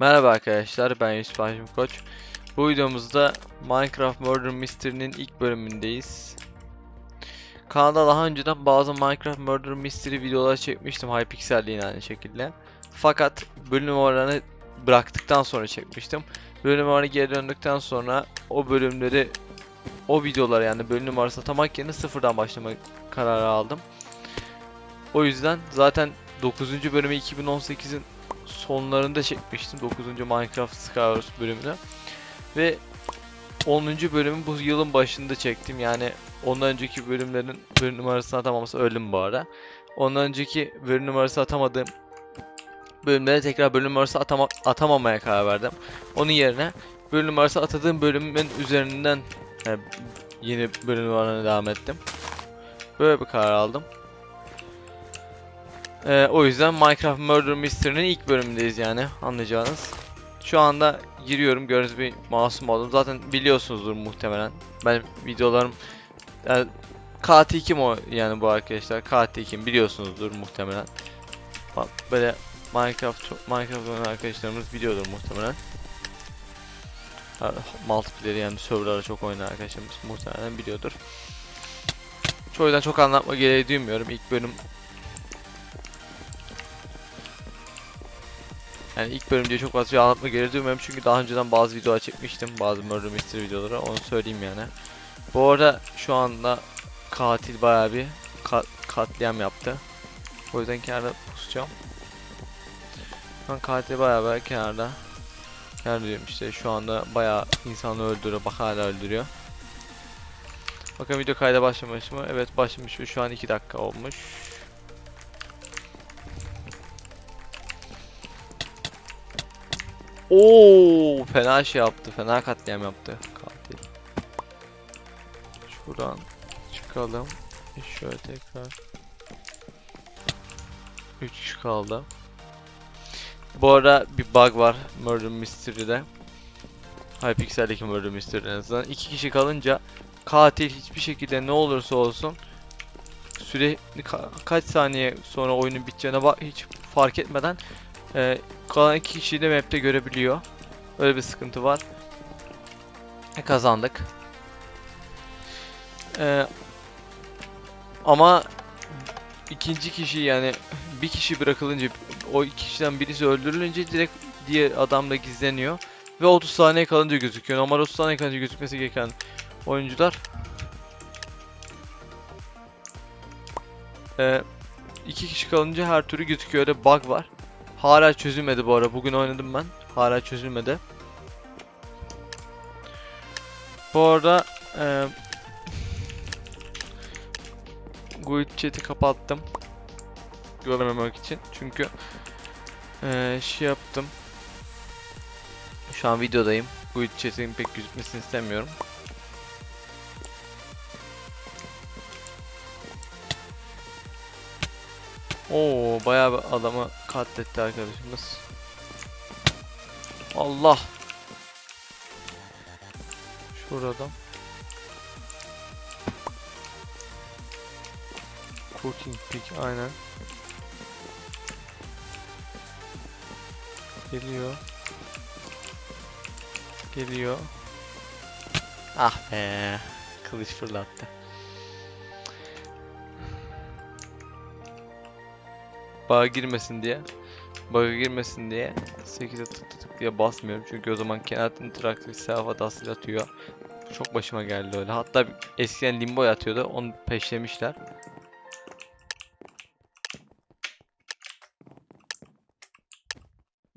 Merhaba arkadaşlar ben Yusuf Haşim Koç. Bu videomuzda Minecraft Murder Mystery'nin ilk bölümündeyiz. Kanalda daha önceden bazı Minecraft Murder Mystery videoları çekmiştim Hypixel'de yine aynı şekilde. Fakat bölüm oranı bıraktıktan sonra çekmiştim. Bölüm oranı geri döndükten sonra o bölümleri o videoları yani bölüm numarası atamak yerine sıfırdan başlama kararı aldım. O yüzden zaten 9. bölümü 2018'in sonlarında çekmiştim 9. Minecraft Skywars bölümünü. Ve 10. bölümü bu yılın başında çektim. Yani ondan önceki bölümlerin bölüm numarasını atamaması öldüm bu ara. Ondan önceki bölüm numarası atamadığım bölümlere tekrar bölüm numarası atama atamamaya karar verdim. Onun yerine bölüm numarası atadığım bölümün üzerinden e, yeni bölüm numarana devam ettim. Böyle bir karar aldım. Ee, o yüzden Minecraft Murder Mystery'nin ilk bölümündeyiz yani anlayacağınız. Şu anda giriyorum gördüğünüz bir masum oldum. Zaten biliyorsunuzdur muhtemelen. Ben videolarım yani katil kim o yani bu arkadaşlar katil kim biliyorsunuzdur muhtemelen. Bak böyle Minecraft Minecraft oynayan arkadaşlarımız biliyordur muhtemelen. Multiplayer yani serverlara çok oynayan arkadaşlarımız muhtemelen biliyordur. Şu yüzden çok anlatma gereği duymuyorum. İlk bölüm Yani ilk bölüm diye çok fazla şey anlatma gereği duymuyorum çünkü daha önceden bazı videolar çekmiştim. Bazı Murder Mystery videoları onu söyleyeyim yani. Bu arada şu anda katil bayağı bir ka katliam yaptı. O yüzden kenarda pusacağım. Şu an katil bayağı bayağı kenarda. Kenarda diyorum işte şu anda bayağı insanı öldürüyor. Bak hala öldürüyor. Bakın video kayda başlamış mı? Evet başlamış ve şu an 2 dakika olmuş. Oo, fena şey yaptı. Fena katliam yaptı katil. Şuradan çıkalım. Şöyle tekrar. 3 kişi kaldı. Bu ara bir bug var Murder Mystery'de. Hypixel'deki Murder Mystery'de en azından. 2 kişi kalınca katil hiçbir şekilde ne olursa olsun süre ka- kaç saniye sonra oyunun biteceğine bak hiç fark etmeden e, kalan iki kişiyi de map'te görebiliyor. Öyle bir sıkıntı var. E, kazandık. E, ama ikinci kişi yani bir kişi bırakılınca o iki kişiden birisi öldürülünce direkt diğer adam da gizleniyor. Ve 30 saniye kalınca gözüküyor. Normal 30 saniye kalınca gözükmesi gereken oyuncular e, iki kişi kalınca her türlü gözüküyor. Öyle bug var. Hala çözülmedi bu ara. Bugün oynadım ben. Hala çözülmedi. Bu arada e, Guild chat'i kapattım. Görmemek için. Çünkü e, şey yaptım. Şu an videodayım. Guild chat'in pek gözükmesini istemiyorum. Oo bayağı adamı katletti arkadaşımız. Allah. Şurada. Cooking pig aynen. Geliyor. Geliyor. Ah be. Kılıç fırlattı. Bug'a girmesin diye. Bug'a girmesin diye 8'e tık tık tık diye basmıyorum. Çünkü o zaman Cannot Interactive Self Adasıl atıyor. Çok başıma geldi öyle. Hatta eskiden Limbo atıyordu. Onu peşlemişler.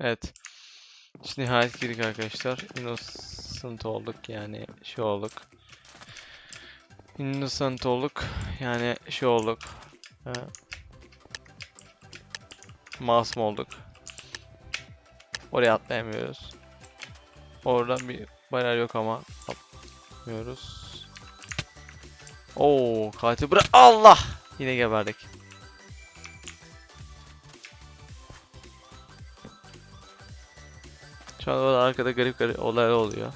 Evet. Şimdi nihayet girdik arkadaşlar. Innocent olduk yani şey olduk. Innocent olduk yani şey olduk. Ee, masum olduk. Oraya atlayamıyoruz. Oradan bir bayağı yok ama atlamıyoruz. Oo, katil bırak. Allah! Yine geberdik. Şu an orada arkada garip garip olaylar oluyor.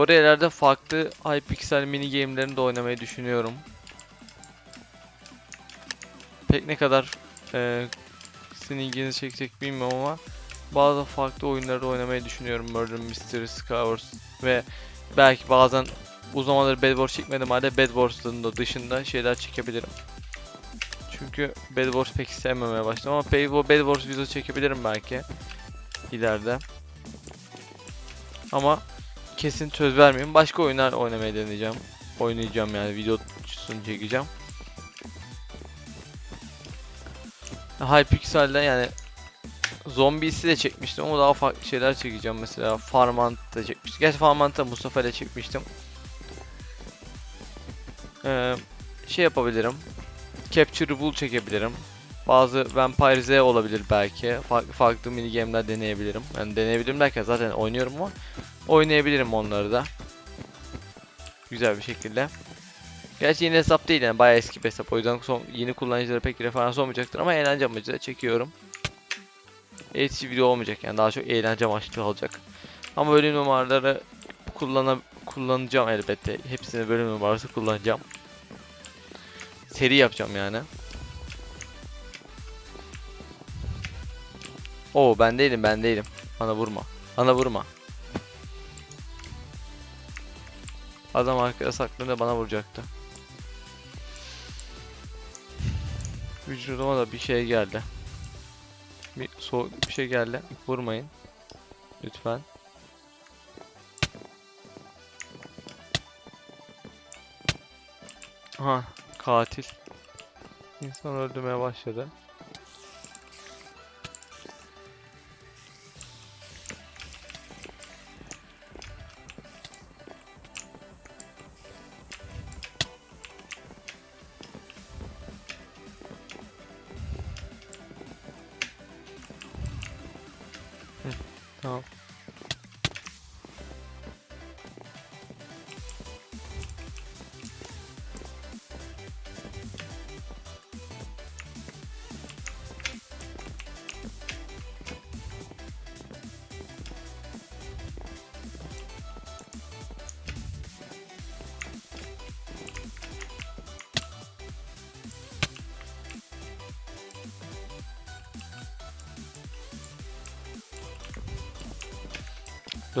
Bu ileride farklı Hypixel mini game'lerini de oynamayı düşünüyorum. Pek ne kadar e, sizin ilginizi çekecek bilmiyorum ama bazı farklı oyunları oynamayı düşünüyorum. Murder Mystery, Skywars ve belki bazen uzun zamandır Bed Wars çekmedim halde Bed Wars'ın da dışında şeyler çekebilirim. Çünkü Bed Wars pek sevmemeye başladım ama Bed Wars videosu çekebilirim belki ileride. Ama kesin söz vermeyeyim. Başka oyunlar oynamaya deneyeceğim. Oynayacağım yani videosunu çekeceğim. Hypixel'de yani Zombies'i de çekmiştim ama daha farklı şeyler çekeceğim mesela Farmant da çekmiştim. Gerçi Farmant'ı Mustafa ile çekmiştim. Ee, şey yapabilirim. Capture Bull çekebilirim. Bazı Vampire Z olabilir belki. Farklı farklı mini game'ler deneyebilirim. Yani deneyebilirim derken zaten oynuyorum ama oynayabilirim onları da. Güzel bir şekilde. Gerçi yeni hesap değil yani bayağı eski bir hesap. O yüzden son, yeni kullanıcılara pek referans olmayacaktır ama eğlence amacıyla çekiyorum. Eğitici video olmayacak yani daha çok eğlence amaçlı olacak. Ama bölüm numaraları kullana, kullanacağım elbette. Hepsini bölüm numarası kullanacağım. Seri yapacağım yani. Oo ben değilim ben değilim. Bana vurma. Bana vurma. Adam arkaya saklanıyor bana vuracaktı. Vücuduma da bir şey geldi. Bir soğuk bir şey geldi. Vurmayın. Lütfen. Aha katil. İnsan öldürmeye başladı.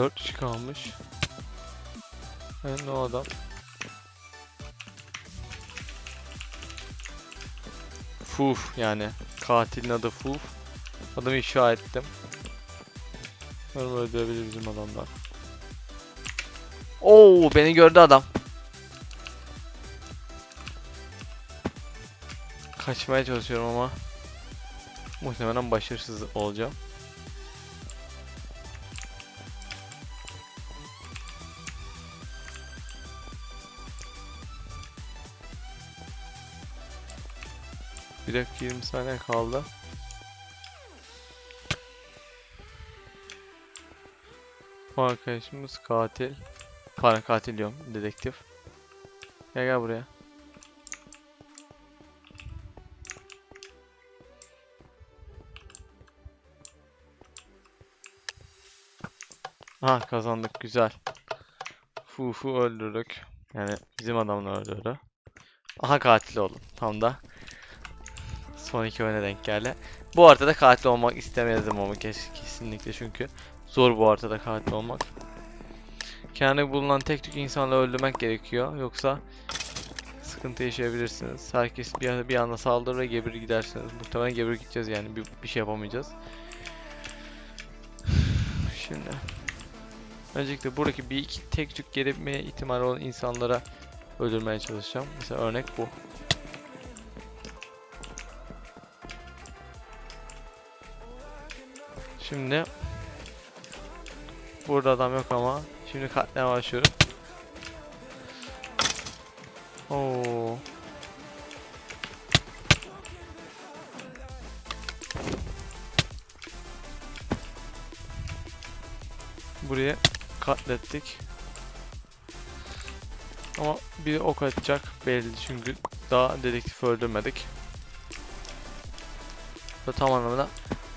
4 kişi kalmış. Önemli o adam. Fuf yani. Katilin adı Fuf. Adamı inşa ettim. Umarım öldürebilir bizim adamlar. Oo beni gördü adam. Kaçmaya çalışıyorum ama muhtemelen başarısız olacağım. Bir dakika 20 saniye kaldı. Bu arkadaşımız katil. Pardon katil diyorum. Dedektif. Gel gel buraya. Ha kazandık güzel. Fufu öldürdük. Yani bizim adamlar öldürdü. Aha katil oldum. Tam da son iki oyuna denk geldi. Bu haritada katil olmak istemezdim ama kes kesinlikle çünkü zor bu haritada katil olmak. Kendi bulunan tek tük insanla öldürmek gerekiyor yoksa sıkıntı yaşayabilirsiniz. Herkes bir, bir anda saldırır ve geberir gidersiniz. Muhtemelen geberir gideceğiz yani bir, bir şey yapamayacağız. Şimdi öncelikle buradaki bir iki tek tük gelebilme ihtimali olan insanlara öldürmeye çalışacağım. Mesela örnek bu. Şimdi burada adam yok ama şimdi katliama başlıyorum. Oo. Buraya katlettik. Ama biri ok atacak belli çünkü daha dedektif öldürmedik. Ve tam anlamda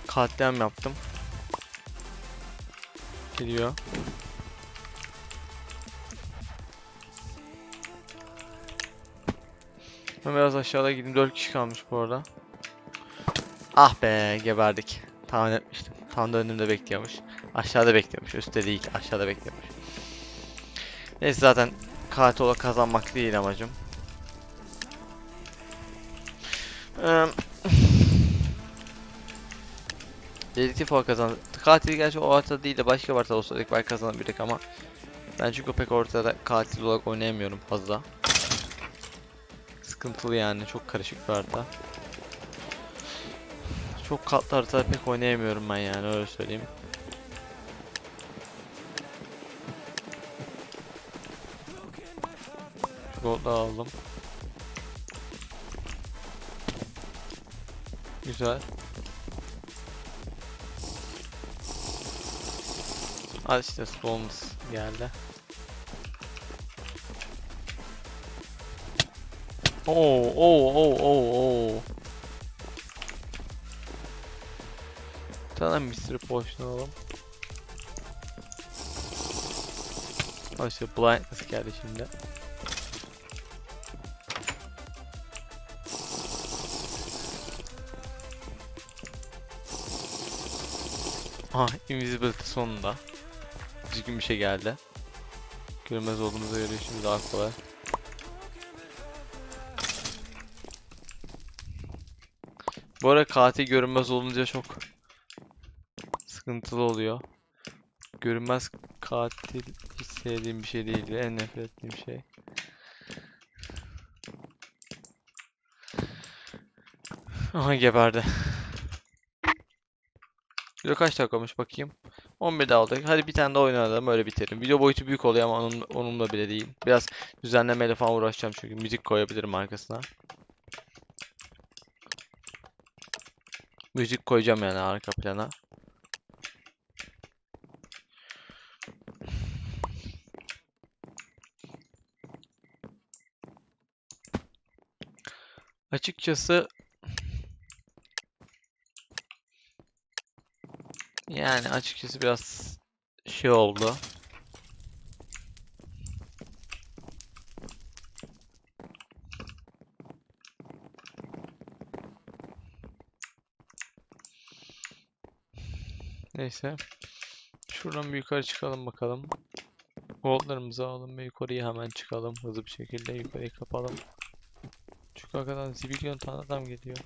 katliam yaptım ediyor. Ben biraz aşağıda gideyim. 4 kişi kalmış bu arada. Ah be geberdik. Tahmin etmiştim. Tam da önümde bekliyormuş. Aşağıda bekliyormuş. Üstte değil aşağıda bekliyormuş. Neyse zaten katil kazanmak değil amacım. Ee, Dedektif olarak kazan. Katil gerçi o haritada değil de başka bir haritada olsaydık belki kazanabilirdik ama ben çünkü pek ortada katil olarak oynayamıyorum fazla. Sıkıntılı yani çok karışık bir harita. Çok katlı haritada pek oynayamıyorum ben yani öyle söyleyeyim. Gold'u aldım. Güzel. Al işte bonus geldi. Oo oo oo oo oo. Tane Mystery Potion alalım. Al işte Blindness geldi şimdi. Ah, Invisibility sonunda. Düzgün bir şey geldi. Görmez olduğumuza göre şimdi daha kolay. Bu arada katil görünmez olunca çok sıkıntılı oluyor. Görünmez katil hiç sevdiğim bir şey değildi. En nefret ettiğim şey. Aha geberdi. Video kaç dakika olmuş bakayım. 11 daha oldu. Hadi bir tane daha oynayalım öyle biterim. Video boyutu büyük oluyor ama onun, onunla bile değil. Biraz düzenlemeyle falan uğraşacağım çünkü müzik koyabilirim arkasına. Müzik koyacağım yani arka plana. Açıkçası yani açıkçası biraz şey oldu. Neyse. Şuradan bir yukarı çıkalım bakalım. Goldlarımızı alalım ve yukarıya hemen çıkalım. Hızlı bir şekilde yukarıyı kapalım. Çünkü arkadan zibilyon tane adam geliyor.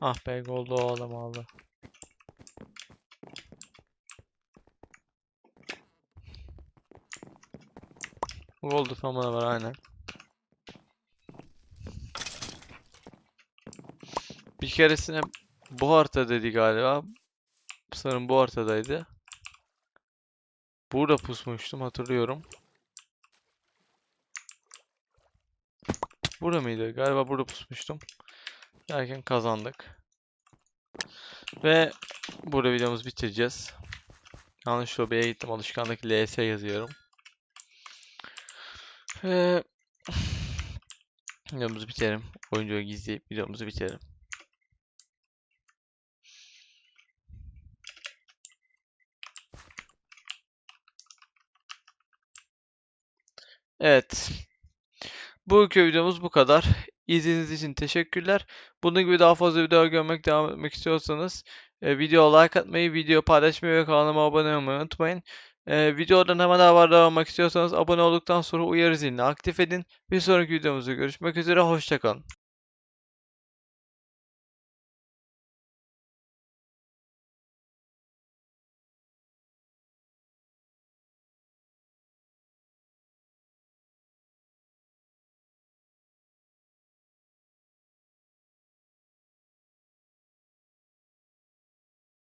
Ah be goldu o adam aldı. Goldu tamam var aynen. Bir keresine bu haritadaydı galiba. Sanırım bu haritadaydı. Burada pusmuştum hatırlıyorum. Burada mıydı? Galiba burada pusmuştum. Derken kazandık. Ve burada videomuzu bitireceğiz. Yanlış şubeye gittim. Alışkanlık LS yazıyorum. Ve videomuzu bitirelim. Oyuncuyu gizleyip videomuzu bitirelim. Evet. Bugünkü videomuz bu kadar. İzlediğiniz için teşekkürler. Bunun gibi daha fazla video görmek, devam etmek istiyorsanız e, video like atmayı, video paylaşmayı ve kanalıma abone olmayı unutmayın. E, videodan hemen haberdar olmak istiyorsanız abone olduktan sonra uyarı zilini aktif edin. Bir sonraki videomuzda görüşmek üzere. Hoşçakalın.